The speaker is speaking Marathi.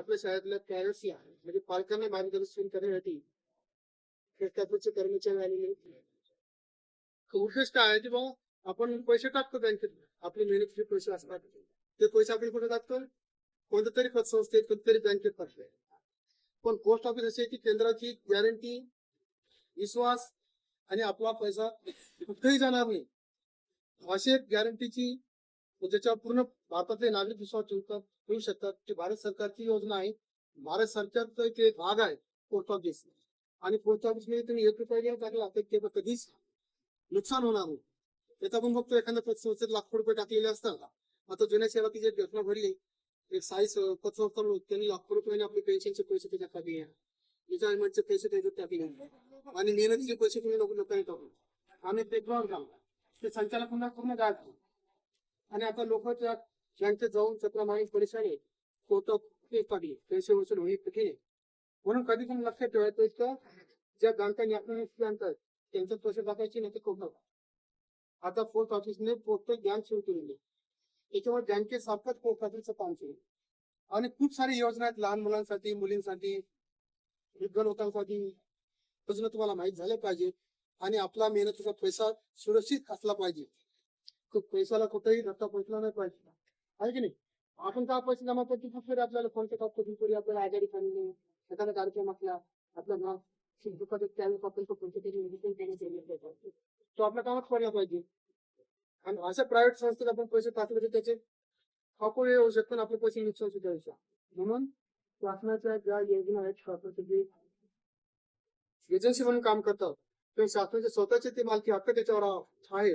आपल्या शाळेतल्या पॅरेंट्स म्हणजे पालकांना मार्गदर्शन करण्यासाठी शेतकऱ्याचे कर्मचारी आलेले उद्दिष्ट आहे की भाऊ आपण पैसे टाकतो बँकेत आपले मेहनतीचे पैसे असतात. ते पैसे आपण कुठे टाकतो? कोणत्या तरी पतसंस्थेत कोणत्या तरी बँकेत टाकतोय. पण पोस्ट ऑफिस असे की केंद्राची गॅरंटी विश्वास आणि आपला पैसा कुठेही जाणार नाही. अशी एक गॅरंटीची ज्याच्यावर पूर्ण भारतातले नागरिक विश्वास ठेवतात ठेवू शकतात. की भारत सरकारची योजना आहे. भारत सरकारचा एक एक भाग आहे पोस्ट ऑफिस आणि पोस्ट ऑफिसमध्ये तुम्ही एक रुपया टाकला तर ते कधीच नुकसान होणार नाही त्यात आपण बघतो एखाद्या संस्थेत लाखो रुपये टाकलेले असतात. आता जुन्या शहरात जे घटना घडली. एक साईस स- पतसंस्था होती, त्यांनी लाखो रुपयाने आपले पेन्शनचे पैसे त्याच्यात टाकले रिटायरमेंटचे पैसे त्याच्यात टाकले. आणि मेहनतीचे पैसे तुम्ही लोकांनी टाकले आणि ते काम ते संचालकांना पूर्ण गायब आणि आता लोक त्या बँकेत जाऊन चक्र मागे परेशानी कोर्ट पैसे वसूल होईल कठीण आहे. म्हणून कधी पण लक्षात ठेवायचं इतकं ज्या बँकांनी आपल्याला आणतात त्यांचे पैसे टाकायचे नाही ते कोर्ट आता पोस्ट ऑफिसने पोस्ट बँक सुरू केलेली आहे. त्याच्यावर बँकेसारखंच पोस्ट ऑफिसचं काम सुरू आणि खूप सारी योजना आहेत लहान मुलांसाठी मुलींसाठी वृद्ध लोकांसाठी. योजना तुम्हाला माहीत झाल्या पाहिजे. आणि आपला मेहनतीचा पैसा सुरक्षित असला पाहिजे. खूप पैशाला कुठेही धक्का पोचला नाही पाहिजे आहे की नाही आपण का पैसे जमा करतो खूप सारे आपल्याला कोणते टाकतो दुपारी आपल्याला आजारी पडले एखादा कार्यक्रम असला आपला ना दुःखात त्यावेळेस आपण तो पैसे तरी medicine देणे केले पाहिजे. तो आपल्या कामात पडला पाहिजे आणि अशा प्रायव्हेट संस्थेत आपण पैसे टाकले तर त्याचे अपव्यय होऊ शकतो आणि आपले पैसे नुकसान सुद्धा होऊ शकतो म्हणून शासनाच्या ज्या योजना आहेत शासनाचे एजन्सी म्हणून काम करतात ते शासनाचे स्वतःचे ते मालकी हक्क त्याच्यावर आहे